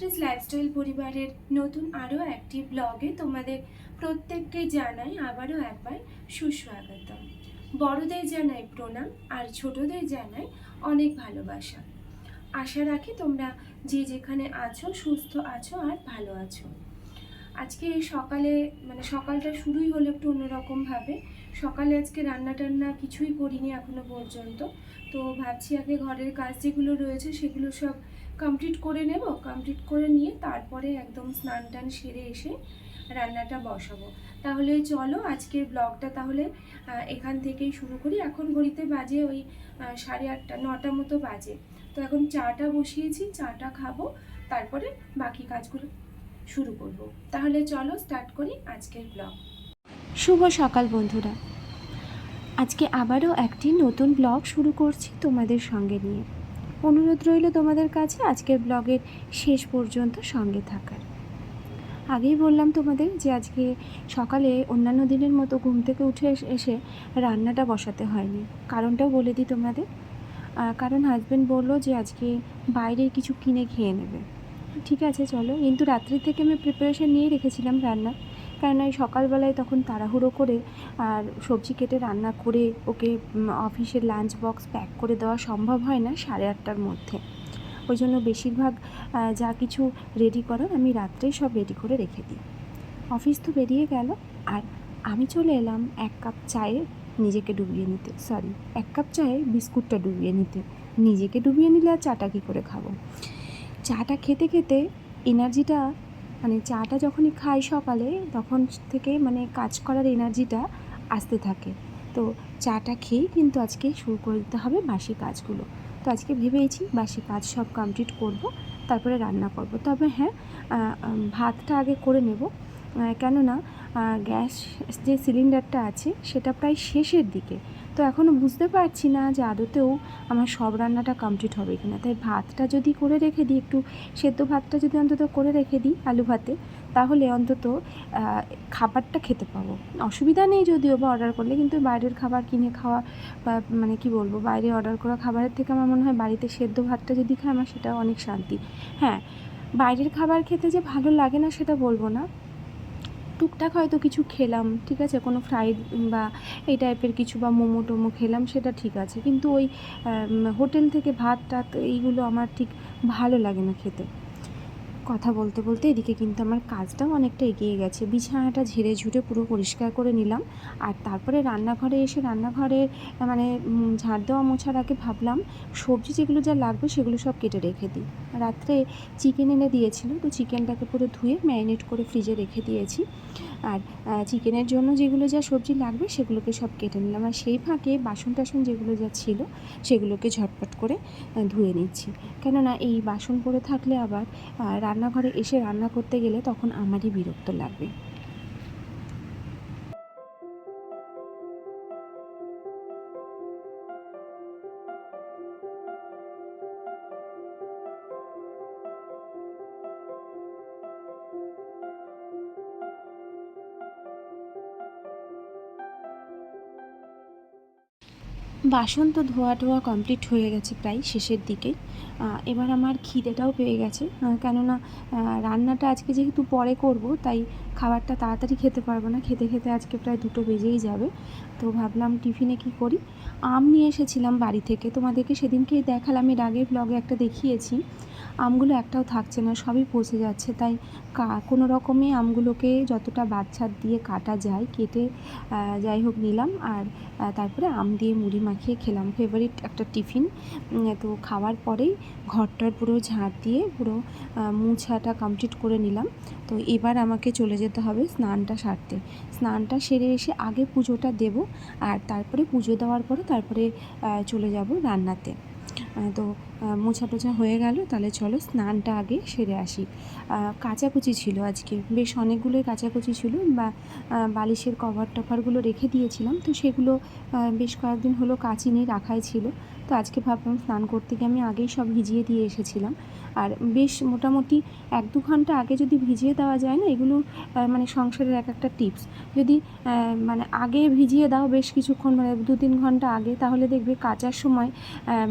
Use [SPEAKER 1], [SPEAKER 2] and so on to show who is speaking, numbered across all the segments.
[SPEAKER 1] নমস্কার লাইফস্টাইল পরিবারের নতুন আরও একটি ব্লগে তোমাদের প্রত্যেককে জানাই আবারও একবার সুস্বাগতম। বড়দের জানাই প্রণাম আর ছোটদের জানাই অনেক ভালোবাসা। আশা রাখি তোমরা যে যেখানে আছো, সুস্থ আছো আর ভালো আছো। আজকে সকালে মানে সকালটা শুরুই হলো একটু অন্যরকমভাবে। সকালে আজকে রান্না টান্না কিছুই করিনি এখনও পর্যন্ত। তো ভাবছি আগে ঘরের কাজ যেগুলো রয়েছে সেগুলো সব কমপ্লিট করে নেব কমপ্লিট করে নিয়ে তারপরে একদম স্নান টান সেরে এসে রান্নাটা বসাবো। তাহলে চলো আজকের ব্লগটা তাহলে এখান থেকেই শুরু করি। এখন ঘড়িতে বাজে ওই সাড়ে আটটা, নটা মতো বাজে। তো এখন চাটা বসিয়েছি, চাটা খাব, তারপরে বাকি কাজগুলো শুরু করব। তাহলে চলো স্টার্ট করি আজকের ব্লগ শুভ সকাল বন্ধুরা। আজকে আবারও একটি নতুন ব্লগ শুরু করছি তোমাদের সঙ্গে নিয়ে। অনুরোধ রইল তোমাদের কাছে আজকের ব্লগের শেষ পর্যন্ত সঙ্গে থাকার। আগেই বললাম তোমাদের যে আজকে সকালে অন্যান্য দিনের মতো ঘুম থেকে উঠে এস- রান্নাটা বসাতে হয়নি। কারণটাও বলে দিই তোমাদের। কারণ হাজব্যান্ড বলল যে আজকে বাইরে কিছু কিনে খেয়ে নেবে। ঠিক আছে, চলো। কিন্তু রাত্রি থেকে আমি প্রিপারেশন নিয়ে রেখেছিলাম রান্না। কারণ ওই সকালবেলায় তখন তাড়াহুড়ো করে আর সবজি কেটে রান্না করে ওকে অফিসের লাঞ্চ বক্স প্যাক করে দেওয়া সম্ভব হয় না সাড়ে আটটার মধ্যে। ওই জন্য বেশিরভাগ যা কিছু রেডি করার আমি রাত্রেই সব রেডি করে রেখে দিই। অফিস তো বেরিয়ে গেল আর আমি চলে এলাম এক কাপ চায়ে নিজেকে ডুবিয়ে নিতে। সরি এক কাপ চায়ে বিস্কুটটা ডুবিয়ে নিতে। নিজেকে ডুবিয়ে নিলে আর চাটা কী করে খাব? চাটা খেতে খেতে এনার্জিটা মানে চাটা যখনই খাই সকালে, তখন থেকে মানে কাজ করার এনার্জিটা আসতে থাকে। তো চাটা খেয়েই কিন্তু আজকে শুরু করে দিতে হবে বাসি কাজগুলো। তো আজকে ভেবেইছি বাসি কাজ সব কমপ্লিট করব, তারপরে রান্না করব। তবে হ্যাঁ ভাতটা আগে করে নেব। কেননা গ্যাস যে সিলিন্ডারটা আছে, সেটা প্রায় শেষের দিকে। তো এখনও বুঝতে পারছি না যে আদতেও আমার সব রান্নাটা কমপ্লিট হবে কি না তাই ভাতটা যদি করে রেখে দিই একটু, সেদ্ধ ভাতটা যদি অন্তত করে রেখে দিই আলু ভাতে, তাহলে অন্তত খাবারটা খেতে পাবো। অসুবিধা নেই যদিও বা অর্ডার করলে, কিন্তু বাইরের খাবার কিনে খাওয়া বা মানে কি বলব, বাইরে অর্ডার করা খাবারের থেকে আমার মনে হয় বাড়িতে সেদ্ধ ভাতটা যদি খাই আমার সেটা অনেক শান্তি। হ্যাঁ বাইরের খাবার খেতে যে ভালো লাগে না সেটা বলব না। টুকটাক হয়তো কিছু খেলাম, ঠিক আছে? কোনো ফ্রাইড বা এই টাইপের কিছু বা মোমো টোমো খেলাম, সেটা ঠিক আছে। কিন্তু ওই হোটেল থেকে ভাত টাত এইগুলো আমার ঠিক ভালো লাগে না খেতে। কথা বলতে বলতে এদিকে কিন্তু আমার কাজটাও অনেকটা এগিয়ে গেছে। বিছানাটা ঝেড়ে ঝুড়ে পুরো পরিষ্কার করে নিলাম। আর তারপরে রান্নাঘরে এসে রান্নাঘরে মানে ঝাড় দেওয়া মোছার আগে ভাবলাম সবজি যেগুলো যা লাগবে সেগুলো সব কেটে রেখে দিই। রাত্রে চিকেন এনে দিয়েছিল তো চিকেনটাকে পুরো ধুয়ে ম্যারিনেট করে ফ্রিজে রেখে দিয়েছি। আর চিকেনের জন্য যেগুলো যা সবজি লাগবে সেগুলোকে সব কেটে নিলাম। আর সেই ফাঁকে বাসন টাসন যেগুলো যা ছিল সেগুলোকে ঝটপট করে ধুয়ে নিচ্ছি। কেননা এই বাসন পড়ে থাকলে আবার আহ, রান্নাঘরে এসে রান্না করতে গেলে তখন আমারই বিরক্ত লাগবে। বাসন তো ধোয়া টোয়া কমপ্লিট হয়ে গেছে প্রায় শেষের দিকে। এবার আমার খিদেটাও পেয়ে গেছে। কেননা রান্নাটা আজকে যেহেতু পরে করব, তাই খাবারটা তাড়াতাড়ি খেতে পারব না। খেতে খেতে আজকে প্রায় দুটো বেজেই যাবে। তো ভাবলাম টিফিনে কি করি? আম নিয়ে এসেছিলাম বাড়ি থেকে। তোমাদেরকে সেদিনকেই দেখালাম, এর আগের ব্লগে একটা দেখিয়েছি। আমগুলো একটাও থাকছে না, সবই পচে যাচ্ছে। তাই কোনো রকমে আমগুলোকে যতটা বাচ্চার দিয়ে কাটা যায়, কেটে যাই হোক নিলাম আর তারপরে আম দিয়ে মুড়ি মাখিয়ে খেলাম। ফেভারিট একটা টিফিন। তো খাওয়ার পরেই ঘরটার পুরো ঝাঁট দিয়ে পুরো মুছাটা কমপ্লিট করে নিলাম। তো এবার আমাকে চলে যেতে হবে স্নানটা সারতে। স্নানটা সেরে এসে আগে পুজোটা দেব আর তারপরে পুজো দেওয়ার পরে তারপরে চলে যাব রান্নাতে। তো মোছা টোছা হয়ে গেল, তাহলে চলো স্নানটা আগে সেরে আসি। কাচাকুচি ছিল আজকে, বেশ অনেকগুলোই কাচাকুচি ছিল, বা বালিশের কভার টভারগুলো রেখে দিয়েছিলাম, তো সেগুলো বেশ কয়েকদিন হলো কাচিনি রাখাই ছিল, তো আজকে ভাবলাম স্নান করতে গিয়ে আমি আগেই সব ভিজিয়ে দিয়ে এসেছিলাম।
[SPEAKER 2] আর বেশ মোটামুটি এক দু ঘণ্টা আগে যদি ভিজিয়ে দেওয়া যায় না, এগুলো মানে সংসারের এক একটা টিপস। যদি মানে আগে ভিজিয়ে দাও বেশ কিছুক্ষণ মানে দু তিন ঘণ্টা আগে, তাহলে দেখবে কাচার সময়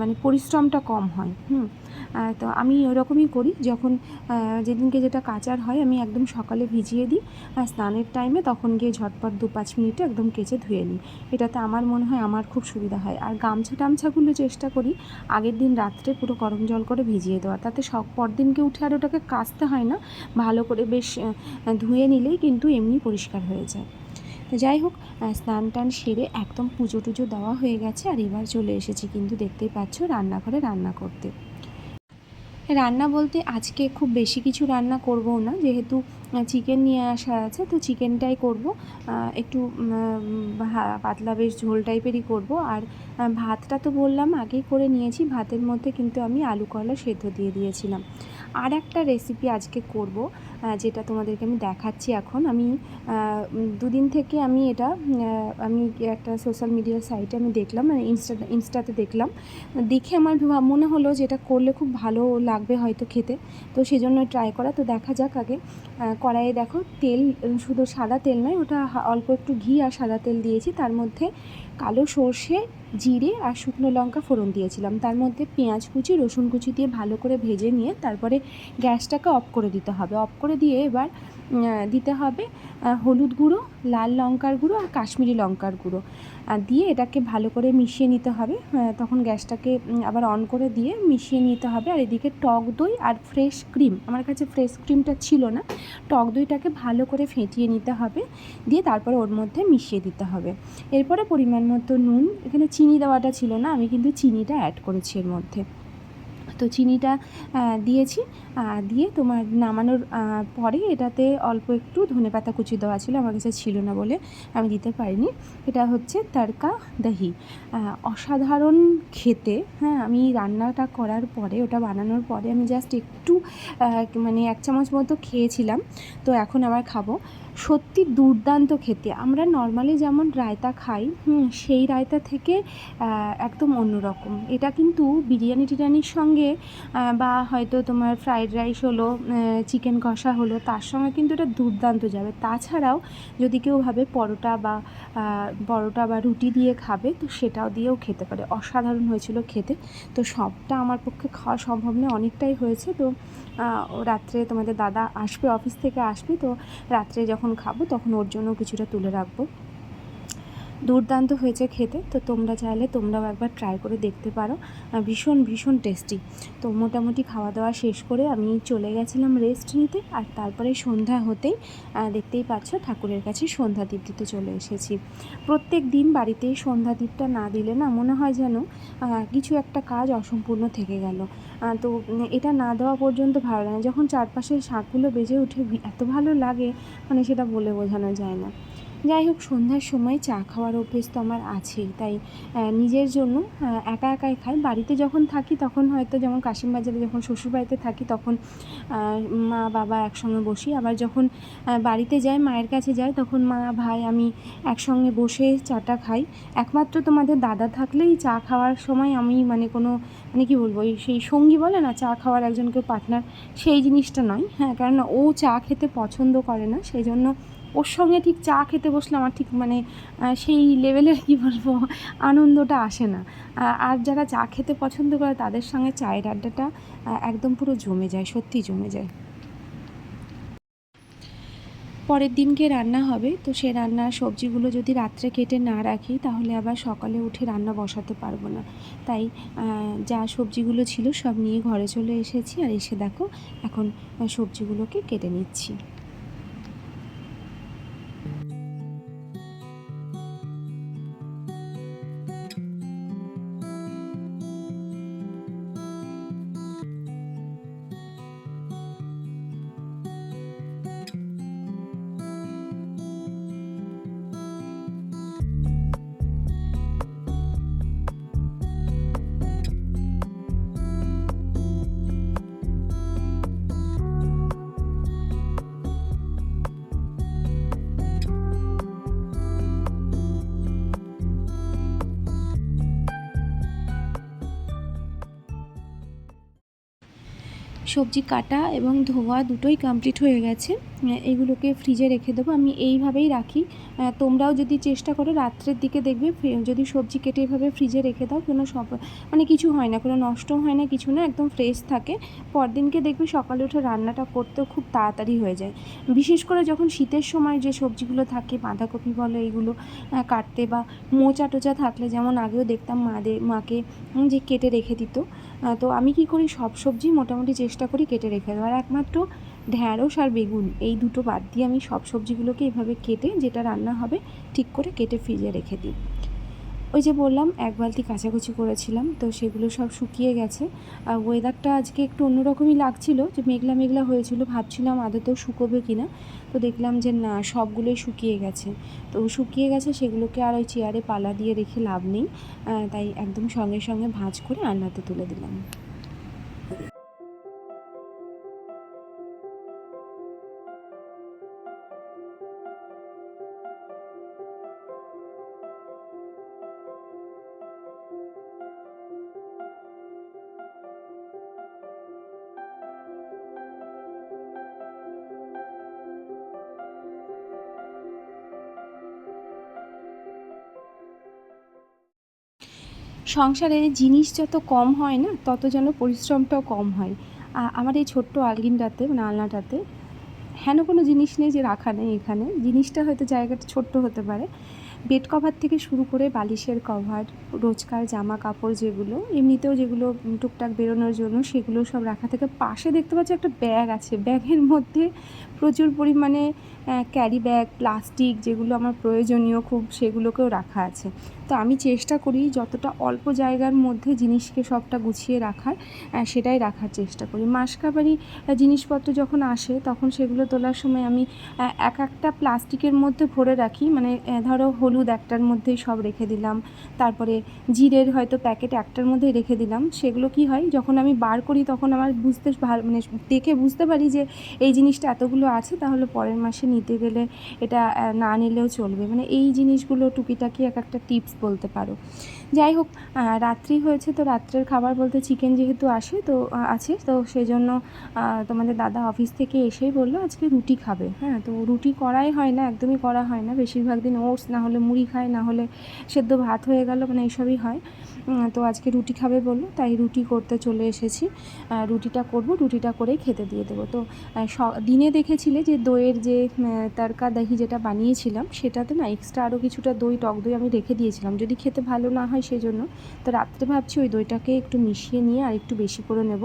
[SPEAKER 2] মানে পরিশ্রমটা কম হয়। হুম? তো আমি ওরকমই করি। যখন যেদিনকে যেটা কাচার হয়, আমি একদম সকালে ভিজিয়ে দিই, আর স্নানের টাইমে তখন গিয়ে ঝটপট দু পাঁচ মিনিটে একদম কেচে ধুয়ে নিই। এটাতে আমার মনে হয় আমার খুব সুবিধা হয়। আর গামছা টামছাগুলো চেষ্টা করি আগের দিন রাত্রে পুরো গরম জল করে ভিজিয়ে দেওয়া। তাতে সব, পরদিনকে উঠে আর ওটাকে কাচতে হয় না। ভালো করে বেশ ধুয়ে নিলেই কিন্তু এমনি পরিষ্কার হয়ে যায়। তো যাই হোক স্নান টান সেরে একদম পুজো টুজো দেওয়া হয়ে গেছে। আর এবার চলে এসেছি কিন্তু দেখতেই পাচ্ছ রান্নাঘরে রান্না করতে। রান্না বলতে আজকে খুব বেশি কিছু রান্না করব না যেহেতু চিকেন নিয়ে আসা আছে, তো চিকেনটাই করব। একটু পাতলা বেশ ঝোল টাইপেরই করব। আর ভাতটা তো বললাম, আগেই করে নিয়েছি। ভাতের মধ্যে কিন্তু আমি আলু কলা সেদ্ধ দিয়ে দিয়েছিলাম। আর একটা রেসিপি আজকে করব যেটা তোমাদেরকে আমি দেখাচ্ছি এখন। আমি দুদিন থেকে আমি এটা আমি একটা সোশ্যাল মিডিয়া সাইটে আমি দেখলাম মানে ইনস্টা ইনস্টাতে দেখলাম। দেখে আমার মনে হলো যে এটা করলে খুব ভালো লাগবে হয়তো খেতে। তো সেই জন্য ট্রাই করা। তো দেখা যাক আগে কড়াইয়ে দেখো তেল শুধু সাদা তেল নয়, ওটা অল্প একটু ঘি আর সাদা তেল দিয়েছি। তার মধ্যে কালো সর্ষে, জিরে আর শুকনো লঙ্কা ফোড়ন দিয়েছিলাম। তার মধ্যে পেঁয়াজ কুচি, রসুন কুচি দিয়ে ভালো করে ভেজে নিয়ে তারপরে গ্যাসটাকে অফ করে দিতে হবে। অফ করে দিয়ে এবার দিতে হবে। হলুদ গুঁড়ো, লাল লঙ্কার গুঁড়ো আর কাশ্মীরি লঙ্কার গুঁড়ো। দিয়ে এটাকে ভালো করে মিশিয়ে নিতে হবে। তখন গ্যাসটাকে আবার অন করে দিয়ে মিশিয়ে নিতে হবে। আর এদিকে টক দই আর ফ্রেশ ক্রিম, আমার কাছে ফ্রেশ ক্রিমটা ছিল না। টক দইটাকে ভালো করে ফেটিয়ে নিতে হবে। দিয়ে তারপরে ওর মধ্যে মিশিয়ে দিতে হবে। এরপরে পরিমাণ মতো নুন, এখানে চিনি দেওয়াটা ছিল না, আমি কিন্তু চিনিটা অ্যাড করেছি এর মধ্যে। তো চিনিটা দিয়েছি। দিয়ে তোমার নামানোর পরে এটাতে অল্প একটু ধনেপাতা কুচি দেওয়া ছিল, আমার কাছে ছিল না বলে আমি দিতে পারিনি। এটা হচ্ছে তড়কা দহি। অসাধারণ খেতে হ্যাঁ আমি রান্নাটা করার পরে, ওটা বানানোর পরে আমি জাস্ট একটু মানে এক চামচ মতো খেয়েছিলাম। তো এখন আবার খাব। সত্যি দুর্দান্ত খেতে। আমরা নর্মালি যেমন রায়তা খাই সেই রায়তা থেকে একদম অন্যরকম এটা কিন্তু বিরিয়ানি টিরিয়ানির সঙ্গে বা হয়তো তোমার ফ্রাইড রাইস হলো চিকেন কষা হলো, তার সঙ্গে কিন্তু এটা দুর্দান্ত যাবে। তাছাড়াও যদি কেউ ভাবে পরোটা বা পরোটা বা রুটি দিয়ে খাবে, তো সেটাও দিয়েও খেতে পারে। অসাধারণ হয়েছিল খেতে। তো সবটা আমার পক্ষে খাওয়া সম্ভব নয়, অনেকটাই হয়েছে। তো রাত্রে তোমাদের দাদা আসবে অফিস থেকে আসবে, তো রাত্রে যখন খাব তখন ওর জন্য কিছুটা তুলে রাখব। দুর্দান্ত হয়েছে খেতে। তো তোমরা চাইলে তোমরাও একবার ট্রাই করে দেখতে পারো। ভীষণ ভীষণ টেস্টি তো মোটামুটি খাওয়া দাওয়া শেষ করে আমি চলে গেছিলাম রেস্ট নিতে। আর তারপরে সন্ধ্যা হতেই দেখতেই পাচ্ছ ঠাকুরের কাছে সন্ধ্যা দ্বীপ দিতে চলে এসেছি। প্রত্যেক দিন বাড়িতে সন্ধ্যা দ্বীপটা না দিলে না মনে হয় যেন কিছু একটা কাজ অসম্পূর্ণ থেকে গেল। তো এটা না দেওয়া পর্যন্ত ভালো লাগে যখন চারপাশের শাকগুলো বেজে উঠে, এত ভালো লাগে মানে সেটা বলে বোঝানো যায় না। যাই হোক, সন্ধ্যার সময় চা খাওয়ার অভ্যেস তো আমার আছেই। তাই নিজের জন্য একা একাই খাই। বাড়িতে যখন থাকি তখন হয়তো যেমন কাশিমবাজারে যখন শ্বশুরবাড়িতে থাকি তখন মা, বাবা একসঙ্গে বসি। আবার যখন বাড়িতে যাই, মায়ের কাছে যাই, তখন মা, ভাই আমি একসঙ্গে বসে চাটা খাই। একমাত্র তোমাদের দাদা থাকলেই চা খাওয়ার সময় আমি মানে কোনো মানে কি বলব, এই সেই সঙ্গী বলে না, চা খাওয়ার একজন কেউ পার্টনার সেই জিনিসটা নয়। হ্যাঁ কারণ ও চা খেতে পছন্দ করে না। সেই জন্য ওর সঙ্গে ঠিক চা খেতে বসলে আমার ঠিক মানে সেই লেভেলের কী বলব, আনন্দটা আসে না। আর যারা চা খেতে পছন্দ করে তাদের সঙ্গে চায়ের আড্ডাটা একদম পুরো জমে যায় সত্যি জমে যায়। পরের দিনকে রান্না হবে, তো সে রান্নার সবজিগুলো যদি রাত্রে কেটে না রাখি, তাহলে আবার সকালে উঠে রান্না বসাতে পারব না। তাই যা সবজিগুলো ছিল সব নিয়ে ঘরে চলে এসেছি, আর এসে দেখো, এখন সবজিগুলোকে কেটে নিচ্ছি। সবজি কাটা এবং ধোয়া দুটোই কমপ্লিট হয়ে গেছে। এগুলোকে ফ্রিজে রেখে দেবো। আমি এইভাবেই রাখি। তোমরাও যদি চেষ্টা করো রাত্রের দিকে দেখবে যদি সবজি কেটে এভাবে ফ্রিজে রেখে দাও, কোনো সব মানে কিছু হয় না, কোনো নষ্ট হয় না, কিছু না, একদম ফ্রেশ থাকে। পরদিনকে দেখবে সকালে উঠে রান্নাটা করতেও খুব তাড়াতাড়ি হয়ে যায়। বিশেষ করে যখন শীতের সময় যে সবজিগুলো থাকে, বাঁধাকপি বলো এইগুলো কাটতে বা মোচা টোচা থাকলে, যেমন আগেও দেখতাম মাদের মাকে যে কেটে রেখে দিত তো আমি কি করি? সব সবজি মোটামুটি চেষ্টা করি কেটে রেখে দেওয়ার। একমাত্র ঢ্যাঁড়স আর বেগুন, এই দুটো বাদ দিয়ে আমি সব সবজিগুলোকে এভাবে কেটে যেটা রান্না হবে ঠিক করে কেটে ফ্রিজে রেখে দিই। ওই যে বললাম, এক বালতি কাচাকুচি করেছিলাম, তো সেগুলো সব শুকিয়ে গেছে। আর ওয়েদারটা আজকে একটু অন্যরকমই লাগছিল, যে মেঘলা মেঘলা হয়েছিল, ভাবছিলাম আদতেও শুকোবে কি না তো দেখলাম যে না, সবগুলোই শুকিয়ে গেছে। তো শুকিয়ে গেছে, সেগুলোকে আর ওই চেয়ারে পালা দিয়ে রেখে লাভ নেই। তাই একদম সঙ্গে সঙ্গে ভাঁজ করে আন্নাতে তুলে দিলাম। সংসারে জিনিস যত কম হয় না, তত যেন পরিশ্রমটাও কম হয়। আমার এই ছোট্ট আলগিনটাতে মানে আলনাটাতে, হেন কোনো জিনিস নেই যে রাখা নেই এখানে। জিনিসটা হয়তো জায়গাটা ছোট্ট হতে পারে। বেড কভার থেকে শুরু করে বালিশের কভার, রোজকার জামা কাপড় যেগুলো, এমনিতেও যেগুলো টুকটাক বেরোনোর জন্য সেগুলো সব রাখা থেকে। পাশে দেখতে পাচ্ছি একটা ব্যাগ আছে। ব্যাগের মধ্যে প্রচুর পরিমাণে ক্যারি ব্যাগ প্লাস্টিক যেগুলো আমার প্রয়োজনীয় খুব সেগুলোকেও রাখা আছে। তো আমি চেষ্টা করি যতটা অল্প জায়গার মধ্যে জিনিসকে সবটা গুছিয়ে রাখার সেটাই রাখার চেষ্টা করি। মাসকাবারি জিনিসপত্র যখন আসে তখন সেগুলো তোলার সময় আমি এক একটা প্লাস্টিকের মধ্যে ভরে রাখি। মানে ধরো হলুদ একটার মধ্যেই সব রেখে দিলাম। তারপরে জিরের হয়তো প্যাকেট একটার মধ্যেই রেখে দিলাম। সেগুলো কি হয়, যখন আমি বার করি তখন আমার বুঝতে ভালো মানে দেখে বুঝতে পারি যে এই জিনিসটা এতগুলো আছে, তাহলে পরের মাসে নিতে গেলে এটা না নিলেও চলবে। মানে এই জিনিসগুলো টুকিটাকি এক একটা টিপস বলতে পারো। যাই হোক রাত্রি হয়েছে তো রাত্রের খাবার বলতে চিকেন যেহেতু আসে তো আছে। তো সেই জন্য তোমাদের দাদা অফিস থেকে এসেই বলল, আজকে রুটি খাবে। হ্যাঁ তো রুটি করাই হয় না, একদমই করা হয় না। বেশিরভাগ দিন ওটস না হলে মুড়ি খায়, না হলে সেদ্ধ ভাত হয়ে গেল মানে এইসবই হয়। তো আজকে রুটি খাবে বলল, তাই রুটি করতে চলে এসেছি। রুটিটা করব, রুটিটা করেই খেতে দিয়ে দেবো। তো দিনে দেখেছিলে যে দইয়ের যে তারকা দহি যেটা বানিয়েছিলাম, সেটাতে না এক্সট্রা আরও কিছুটা দই, টক দই আমি রেখে দিয়েছিলাম। যদি খেতে ভালো না হয় সেই জন্য তো রাত্রে ভাবছি ওই দইটাকে একটু মিশিয়ে নিয়ে আর একটু বেশি করে নেব।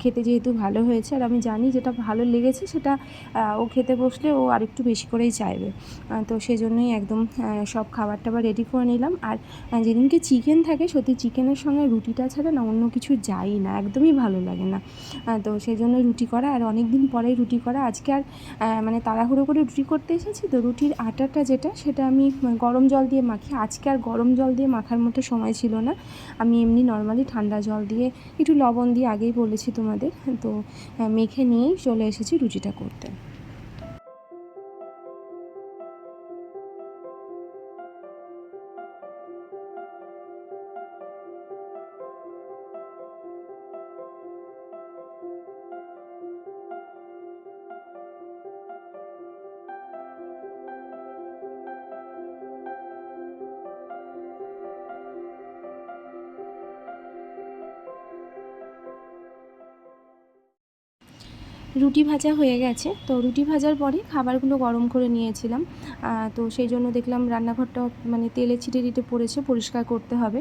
[SPEAKER 2] খেতে যেহেতু ভালো হয়েছে, আর আমি জানি যেটা ভালো লেগেছে সেটা ও খেতে বসলে ও আর একটু বেশি করেই চাইবে। তো সেই জন্যই একদম সব খাবার টাবার রেডি করে নিলাম। আর যেদিনকে চিকেন থাকে সত্যি চিকেনের সঙ্গে রুটিটা ছাড়া না, অন্য কিছু যাই না, একদমই ভালো লাগে না। তো সেই জন্য রুটি করা, আর অনেক দিন পরেই রুটি করা। আজকে আর মানে তাড়াহুড়ো করে রুটি করতে এসেছি তো রুটির আটাটা যেটা, সেটা আমি গরম জল দিয়ে মাখি। আজকে আর গরম জল দিয়ে মাখার মতো সময় ছিল না। আমি এমনি নর্মালি ঠান্ডা জল দিয়ে একটু লবণ দিয়ে আগেই বলেছি তোমাদের, তো মেখে নিয়েই চলে এসেছি রুটিটা করতে। রুটি ভাজা হয়ে গেছে। তো রুটি ভাজার পরে খাবারগুলো গরম করে নিয়েছিলাম। তো সেই জন্য দেখলাম রান্নাঘরটা মানে তেলে ছিটে টিটে পড়েছে, পরিষ্কার করতে হবে।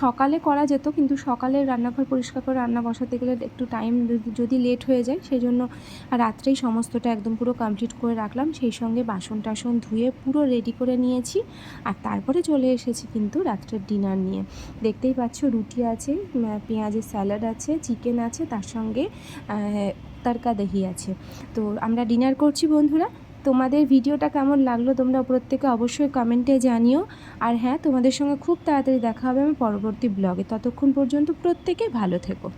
[SPEAKER 2] সকালে করা যেত, কিন্তু সকালে রান্নাঘর পরিষ্কার করে রান্না বসাতে গেলে একটু টাইম যদি লেট হয়ে যায়, সেই জন্য রাত্রেই সমস্তটা একদম পুরো কমপ্লিট করে রাখলাম। সেই সঙ্গে বাসন টাসন ধুয়ে পুরো রেডি করে নিয়েছি। আর তারপরে চলে এসেছি কিন্তু রাত্রের ডিনার নিয়ে। দেখতেই পাচ্ছ রুটি আছে পেঁয়াজের স্যালাড আছে, চিকেন আছে, তার সঙ্গে আহ, দেখিয়েছে তো আমরা ডিনার করছি বন্ধুরা। তোমাদের ভিডিওটা কেমন লাগল তোমরা প্রত্যেকে অবশ্যই কমেন্টে জানিও। আর হ্যাঁ তোমাদের সঙ্গে খুব তাড়াতাড়ি দেখা হবে আমি পরবর্তী ব্লগে ততক্ষণ পর্যন্ত প্রত্যেকে ভালো থেকো।